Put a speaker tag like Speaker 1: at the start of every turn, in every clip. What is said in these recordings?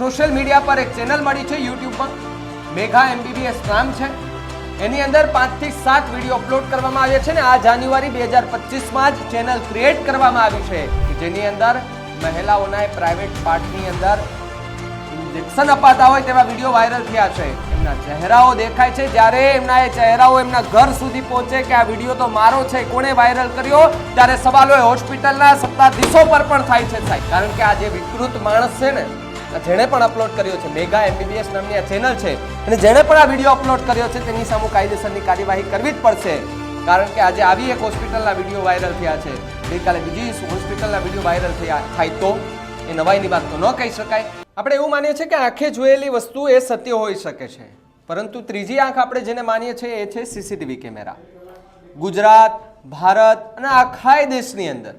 Speaker 1: Social media પર એક channel મળી છે યુટ્યુબમાં મેઘા એમબીબીએસ નામ છે. એની અંદર પાંચથી સાત વીડિયો અપલોડ કરવામાં આવ્યા છે ને આ જાન્યુઆરી બે હજાર પચીસમાં જ ચેનલ ક્રિએટ કરવામાં આવી છે. જેની અંદર મહિલાઓના પ્રાઇવેટ પાર્ટની અંદર ઇન્જેક્શન અપાતા હોય તેવા વીડિયો વાયરલ થયા છે. એમના ચહેરાઓ દેખાય છે. જ્યારે એમના એ ચહેરાઓ એમના ઘર સુધી પહોંચે કે આ વીડિયો તો મારો છે, કોણે વાયરલ કર્યો? ત્યારે સવાલો એ હોસ્પિટલના સત્તાધીશો પર પણ થાય છે સાહેબ. કારણ કે આ જે વિકૃત માણસ છે ને જેણે પણ અપલોડ કર્યો છે. મેગા એમબીબીએસ નામની આ ચેનલ છે. અને જેણે પણ આ વીડિયો અપલોડ કર્યો છે, તેની સામે કાયદેસરની કાર્યવાહી કરવી જ પડશે. કારણ કે આજે આવી એક હોસ્પિટલના વીડિયો વાયરલ થયા છે. ગઈકાલે બીજી હોસ્પિટલના વીડિયો વાયરલ થયા થાય તો એ નવાઈની વાત તો ન કહી શકાય. આપણે એવું માનીએ છીએ કે આંખે જોયેલી વસ્તુ એ સત્ય હોઈ શકે છે. પરંતુ ત્રીજી આંખ આપણે જેને માનીએ છીએ એ છે સીસીટીવી કેમેરા. ગુજરાત, ભારત અને આખા દેશની અંદર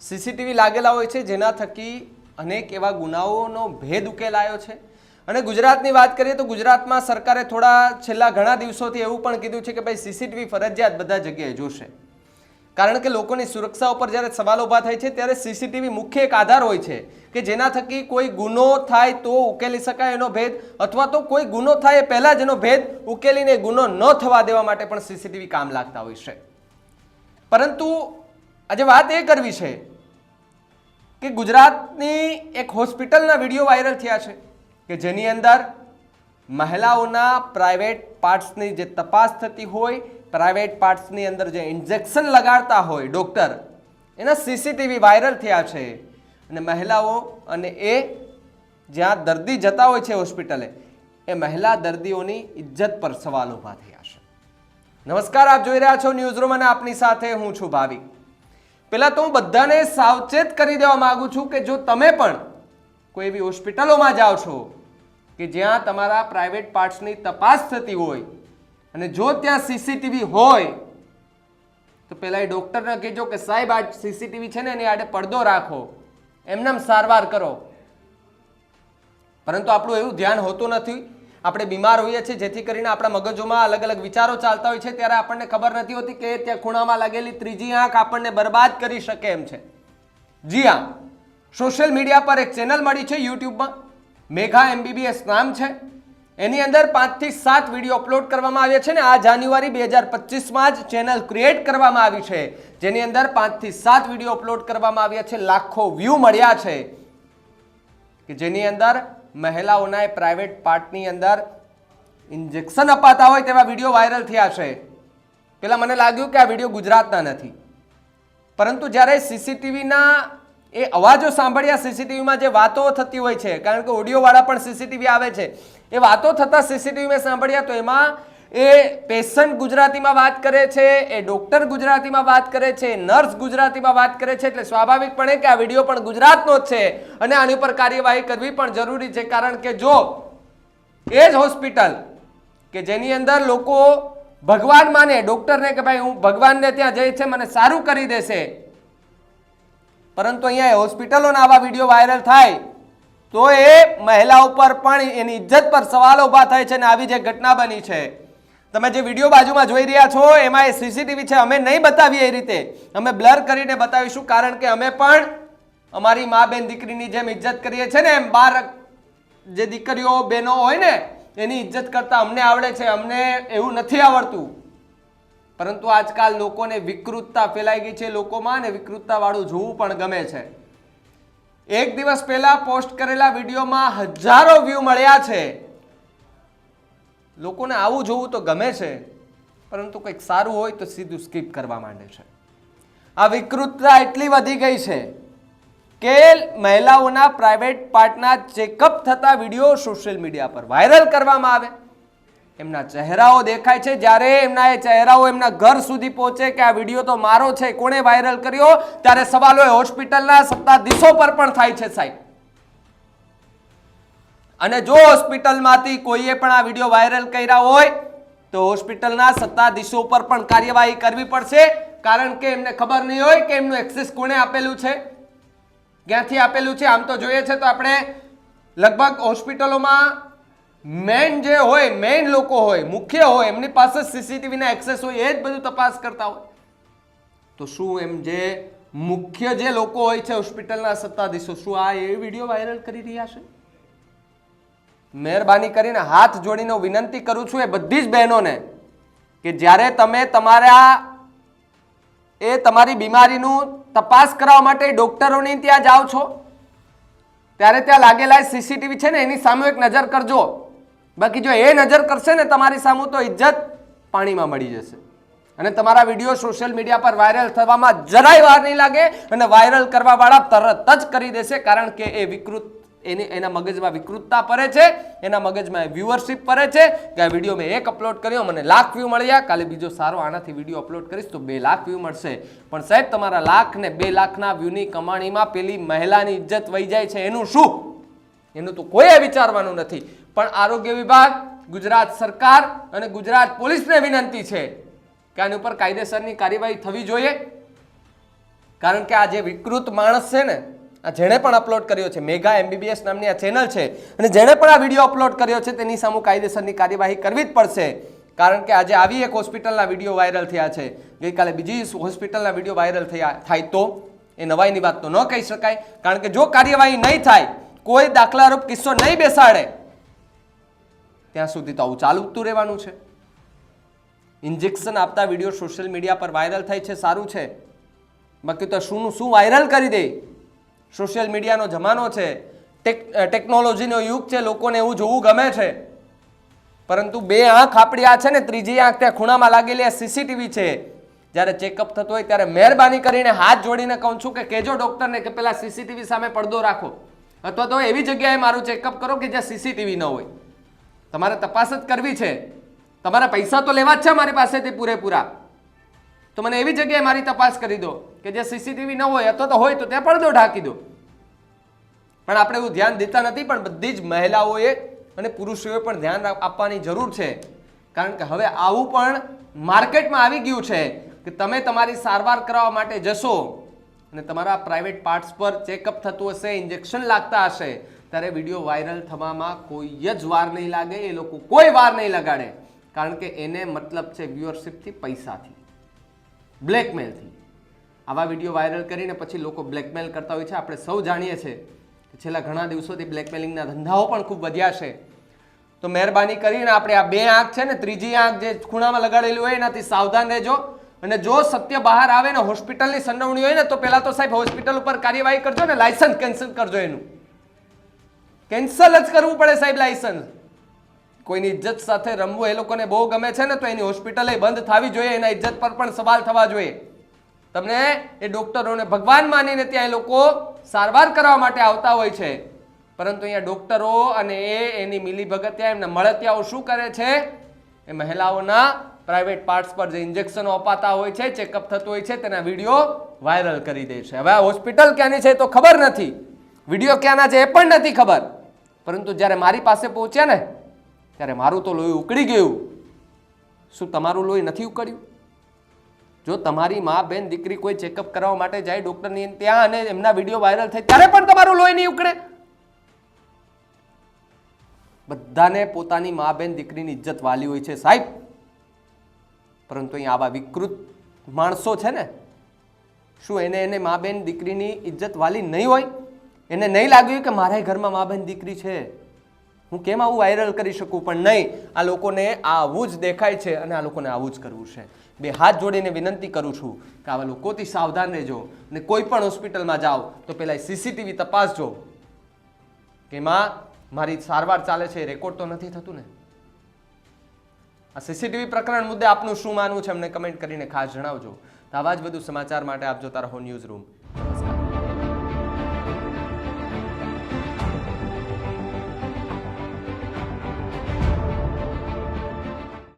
Speaker 1: સીસીટીવી લાગેલા હોય છે, જેના થકી અનેક એવા ગુનાઓનો ભેદ ઉકેલાયો છે. અને ગુજરાતની વાત કરીએ તો ગુજરાતમાં સરકારે થોડા છેલ્લા ઘણા દિવસોથી એવું પણ કીધું છે કે ભાઈ સીસીટીવી ફરજિયાત બધા જગ્યાએ જોશે. કારણ કે લોકોની સુરક્ષા ઉપર જ્યારે સવાલ ઊભા થાય છે, ત્યારે સીસીટીવી મુખ્ય એક આધાર હોય છે કે જેના થકી કોઈ ગુનો થાય તો ઉકેલી શકાય એનો ભેદ, અથવા તો કોઈ ગુનો થાય એ પહેલાં જ એનો ભેદ ઉકેલીને ગુનો ન થવા દેવા માટે પણ સીસીટીવી કામ લાગતા હોય છે. પરંતુ આજે વાત એ કરવી છે કે ગુજરાતની એક હોસ્પિટલના વીડિયો વાયરલ થયા છે કે જેની અંદર મહિલાઓના પ્રાઇવેટ પાર્ટ્સની જે તપાસ થતી હોય, પ્રાઇવેટ પાર્ટ્સની અંદર જે ઇન્જેક્શન લગાડતા હોય ડૉક્ટર, એના સીસીટીવી વાયરલ થયા છે. અને મહિલાઓ અને એ જ્યાં દર્દી જતા હોય છે હોસ્પિટલે, એ મહિલા દર્દીઓની ઇજ્જત પર સવાલ ઊભા થયા છે. નમસ્કાર, આપ જોઈ રહ્યા છો ન્યૂઝ રૂમ અને આપની સાથે હું છું ભાવિક. પહેલા તો હું બધાને સાવચેત કરી દેવા માંગુ છું કે જો તમે પણ કોઈ એવી હોસ્પિટલોમાં જાઓ છો કે જ્યાં તમારા પ્રાઇવેટ પાર્ટ્સની તપાસ થતી હોય અને જો ત્યાં સીસીટીવી હોય, તો પહેલાં એ ડૉક્ટરને કહેજો કે સાહેબ, આ સીસીટીવી છે ને એની આડે પડદો રાખો. એમનેમ સારવાર કરો. પરંતુ આપણું એવું ધ્યાન હોતું નથી આપણે બીમાર હોઈએ છીએ, જેથી કરીને આપણા મગજોમાં અલગ અલગ વિચારો ચાલતા હોય છે, ત્યારે આપણને ખબર નથી હોતી કે ત્યાં ખૂણામાં લાગેલી ત્રીજી આંખ આપણને બરબાદ કરી શકે એમ છે. જી હા, સોશિયલ મીડિયા પર એક ચેનલ મળી છે યુટ્યુબમાં, મેઘા એમબીબીએસ નામ છે. એની અંદર પાંચથી સાત વીડિયો અપલોડ કરવામાં આવ્યા છે ને આ જાન્યુઆરી બે હજાર પચીસમાં જ ચેનલ ક્રિએટ કરવામાં આવી છે. જેની અંદર પાંચથી સાત વીડિયો અપલોડ કરવામાં આવ્યા છે, લાખો વ્યૂ મળ્યા છે. કે જેની અંદર મહિલાઓના એ પ્રાઇવેટ પાર્ટની અંદર ઇન્જેક્શન અપાતા હોય તેવા વીડિયો વાયરલ થયા છે. પેલા મને લાગ્યું કે આ વીડિયો ગુજરાતના નથી. પરંતુ જ્યારે સીસીટીવીના એ અવાજો સાંભળ્યા સીસીટીવીમાં જે વાતો થતી હોય છે, કારણ કે ઓડિયોવાળા પણ સીસીટીવી આવે છે, એ વાતો થતાં સીસીટીવીમાં સાંભળ્યા તો એમાં એ પેશન્ટ ગુજરાતીમાં વાત કરે છે, એ ડૉક્ટર ગુજરાતીમાં વાત કરે છે નર્સ ગુજરાતીમાં વાત કરે છે, એટલે સ્વાભાવિકપણે કે આ વીડિયો પણ ગુજરાતનો જ છે અને આની ઉપર કાર્યવાહી કરવી પણ જરૂરી છે. કારણ કે જો એ જ હોસ્પિટલ કે જેની અંદર લોકો ભગવાન માને ડૉક્ટરને કે ભાઈ હું ભગવાનને ત્યાં જઈ છે, મને સારું કરી દેશે. પરંતુ અહીંયા હોસ્પિટલોના આવા વીડિયો વાયરલ થાય, તો એ મહિલા ઉપર પણ એની ઇજ્જત પર સવાલો ઊભા થાય છે અને આવી જે ઘટના બની છે. તમે જે વીડિયો બાજુમાં જોઈ રહ્યા છો, એમાં એ સીસીટીવી છે, અમે નહીં બતાવીએ એ રીતે. અમે બ્લર કરીને બતાવીશું, કારણ કે અમે પણ અમારી મા બેન દીકરીની જેમ ઇજ્જત કરીએ છીએ ને, એમ બાર જે દીકરીઓ, બહેનો હોય ને, એની ઇજ્જત કરતા અમને આવડે છે, અમને એવું નથી આવડતું. પરંતુ આજકાલ લોકોને વિકૃતતા ફેલાઈ ગઈ છે લોકોમાં ને વિકૃતતાવાળું જોવું પણ ગમે છે. એક દિવસ પહેલા પોસ્ટ કરેલા વિડીયોમાં હજારો વ્યૂ મળ્યા છે. લોકોને આવું જોવું તો ગમે છે, પરંતુ કંઈક સારું હોય તો સીધું સ્કીપ કરવા માંડે છે. આ વિકૃતતા એટલી વધી ગઈ છે કે મહિલાઓના પ્રાઇવેટ પાર્ટના ચેકઅપ થતા વીડિયો સોશિયલ મીડિયા પર વાયરલ કરવામાં આવે. એમના ચહેરાઓ દેખાય છે. જ્યારે એમના એ ચહેરાઓ એમના ઘર સુધી પહોંચે કે આ વીડિયો તો મારો છે, કોણે વાયરલ કર્યો? ત્યારે સવાલો એ હોસ્પિટલના સત્તાધીશો પર પણ થાય છે સાહેબ. અને જો હોસ્પિટલમાંથી કોઈએ પણ આ વીડિયો વાયરલ કર્યા હોય, તો હોસ્પિટલના સત્તાધીશો પર પણ કાર્યવાહી કરવી પડશે. કારણ કે એમને ખબર નહીં હોય કે એમનું એક્સેસ કોણે આપેલું છે. ક્યાંથી આપેલું છે, આમ તો જોઈએ છે, તો આપણે લગભગ હોસ્પિટલોમાં મેન જે હોય, મેન લોકો હોય, મુખ્ય હોય, એમની પાસે સીસીટીવીના એક્સેસ હોય, એ જ બધું તપાસ કરતા હોય. તો શું એમ જે મુખ્ય જે લોકો હોય છે હોસ્પિટલના સત્તાધીશો, શું આ એ વીડિયો વાયરલ કરી રહ્યા છે? મહેરબાની કરીને હાથ જોડીને વિનંતી કરું છું એ બધી જ બહેનોને કે જ્યારે તમે તમારા એ તમારી બીમારીનું તપાસ કરાવવા માટે ડોક્ટરોની ત્યાં જાઓ છો, ત્યારે ત્યાં લાગેલા સીસીટીવી છે ને, એની સામે એક નજર કરજો. બાકી જો એ નજર કરશે ને, તમારી સામે તો ઇજ્જત પાણીમાં મળી જશે. અને તમારા વીડિયો સોશિયલ મીડિયા પર વાયરલ થવામાં જરાય વાર નહીં લાગે અને વાયરલ કરવાવાળા તરત જ કરી દેશે, કારણ કે એ વિકૃત એની એના મગજમાં વિકૃતતા પરે છે, એના મગજમાં વ્યુઅરશિપ પરે છે કે આ વીડિયો મેં એક અપલોડ કર્યો, મને લાખ વ્યૂ મળ્યા, કાલે બીજો સારો આનાથી વીડિયો અપલોડ કરીશ તો બે લાખ વ્યૂ મળશે. પણ સાહેબ, તમારા લાખ ને બે લાખના વ્યૂની કમાણીમાં પેલી મહિલાની ઇજ્જત વહી જાય છે, એનું શું? એનું તો કોઈએ વિચારવાનું નથી. પણ આરોગ્ય વિભાગ, ગુજરાત સરકાર અને ગુજરાત પોલીસને વિનંતી છે કે આની ઉપર કાયદેસરની કાર્યવાહી થવી જોઈએ. કારણ કે આ જે વિકૃત માણસ છે ને આ જેણે પણ અપલોડ કર્યો છે. મેગા એમબીબીએસ નામની આ ચેનલ છે. અને જેણે પણ આ વીડિયો અપલોડ કર્યો છે, તેની સામે કાયદેસરની કાર્યવાહી કરવી જ પડશે. કારણ કે આજે આવી એક હોસ્પિટલના વીડિયો વાયરલ થયા છે. ગઈકાલે બીજી હોસ્પિટલના વીડિયો વાયરલ થયા, થાય તો એ નવાઈની વાત તો ન કહી શકાય. કારણ કે જો કાર્યવાહી નહીં થાય, કોઈ દાખલારૂપ કિસ્સો નહીં બેસાડે, ત્યાં સુધી તો આવું ચાલતું રહેવાનું છે. ઇન્જેક્શન આપતા વીડિયો સોશિયલ મીડિયા પર વાયરલ થાય છે, સારું છે. બાકી તો શુંનું શું વાયરલ કરી દે? સોશિયલ મીડિયાનો જમાનો છે, ટેક ટેકનોલોજીનો યુગ છે, લોકોને એવું જોવું ગમે છે. પરંતુ બે આંખ આપણી આ છે ને, ત્રીજી આંખ ત્યાં ખૂણામાં લાગેલી આ સીસીટીવી છે. જ્યારે ચેકઅપ થતો હોય ત્યારે મહેરબાની કરીને હાથ જોડીને કહું છું કે કહેજો ડૉક્ટરને કે પેલા સીસીટીવી સામે પડદો રાખો. અથવા તો એવી જગ્યાએ મારું ચેકઅપ કરો કે જ્યાં સીસીટીવી ન હોય. તમારે તપાસ જ કરવી છે. તમારા પૈસા તો લેવા જ છે મારી પાસેથી પૂરેપૂરા. તો મને એવી જગ્યાએ મારી તપાસ કરી દો કે જે સીસીટીવી ન હોય, અથવા તો હોય તો ત્યાં પડદો ઢાંકી દો. પણ આપણે એવું ધ્યાન દેતા નથી, પણ બધી જ મહિલાઓએ અને પુરુષોએ પણ ધ્યાન આપ- આપવાની જરૂર છે. કારણ કે હવે આવું પણ માર્કેટમાં આવી ગયું છે કે તમે તમારી સારવાર કરાવવા માટે જશો અને તમારા પ્રાઇવેટ પાર્ટ્સ પર ચેકઅપ થતું હશે, ઇન્જેક્શન લાગતા હશે, ત્યારે વીડિયો વાયરલ થવામાં કોઈ જ વાર નહીં લાગે, એ લોકો કોઈ વાર નહીં લગાડે. કારણ કે એને મતલબ છે વ્યુઅરશિપથી પૈસાથી. બ્લેકમેલથી. આવા વીડિયો વાયરલ કરીને પછી લોકો બ્લેકમેલ કરતા હોય છે. આપણે સૌ જાણીએ છીએ કે છેલ્લા ઘણા દિવસોથી બ્લેકમેલિંગના ધંધાઓ પણ ખૂબ વધ્યા છે. તો મહેરબાની કરીને આપણે આ બે આંખ છે ને, ત્રીજી આંખ જે ખૂણામાં લગાડેલી હોય એનાથી સાવધાન રહેજો. અને જો સત્ય બહાર આવે ને, હોસ્પિટલની સંડવણી હોય ને, તો પહેલાં તો સાહેબ હોસ્પિટલ ઉપર કાર્યવાહી કરજો ને, લાયસન્સ કેન્સલ કરજો એનું. કેન્સલ જ કરવું પડે સાહેબ લાયસન્સ. કોઈની ઇજ્જત સાથે રમવું એ લોકોને બહુ ગમે છે ને, તો એની હોસ્પિટલે બંધ થવી જોઈએ, એના ઇજ્જત પર પણ સવાલ થવા જોઈએ. તમને એ ડોક્ટરોને ભગવાન માનીને ત્યાં એ લોકો સારવાર કરવા માટે આવતા હોય છે. પરંતુ અહીંયા ડોક્ટરો અને એ એની મિલીભગત ત્યાં એમના મળતિયાઓ શું કરે છે? એ મહિલાઓના પ્રાઇવેટ પાર્ટ્સ પર જે ઇન્જેક્શનો અપાતા હોય છે, ચેકઅપ થતું હોય છે, તેના વીડિયો વાયરલ કરી દે છે. હવે આ હોસ્પિટલ ક્યાંની છે તો ખબર નથી. વીડિયો ક્યાંના છે એ પણ નથી ખબર. પરંતુ જ્યારે મારી પાસે પહોંચ્યા ને ત્યારે મારું તો લોહી ઉકળી ગયું. શું તમારું લોહી નથી ઉકળ્યું? જો તમારી મા બેન દીકરી કોઈ ચેકઅપ કરાવવા માટે જાય ડૉક્ટરની ત્યાં અને એમના વીડિયો વાયરલ થાય, ત્યારે પણ તમારું લોહી નહીં ઉકળે. બધાને પોતાની મા બેન દીકરીની ઇજ્જત વાલી હોય છે સાહેબ. પરંતુ અહીં આવા વિકૃત માણસો છે ને, શું એને એને મા બેન દીકરીની ઇજ્જત વાલી નહીં હોય? એને નહીં લાગ્યું કે મારા ઘરમાં મા બેન દીકરી છે? હું કેમ આવું વાયરલ કરી શકું? પણ નહીં, આ લોકોને આવું જ દેખાય છે અને આ લોકોને આવું જ કરવું છે. બે હાથ જોડીને વિનંતી કરું છું કે આવા લોકોથી સાવધાન રહેજો અને કોઈ પણ હોસ્પિટલમાં જાઓ તો પહેલાં સીસીટીવી તપાસજો. કે એમાં મારી સારવાર ચાલે છે, રેકોર્ડ તો નથી થતું ને? આ સીસીટીવી પ્રકરણ મુદ્દે આપનું શું માનવું છે? અમને કમેન્ટ કરીને ખાસ જણાવજો. તો આવા જ બધું સમાચાર માટે આપ જોતા રહો ન્યૂઝ રૂમ.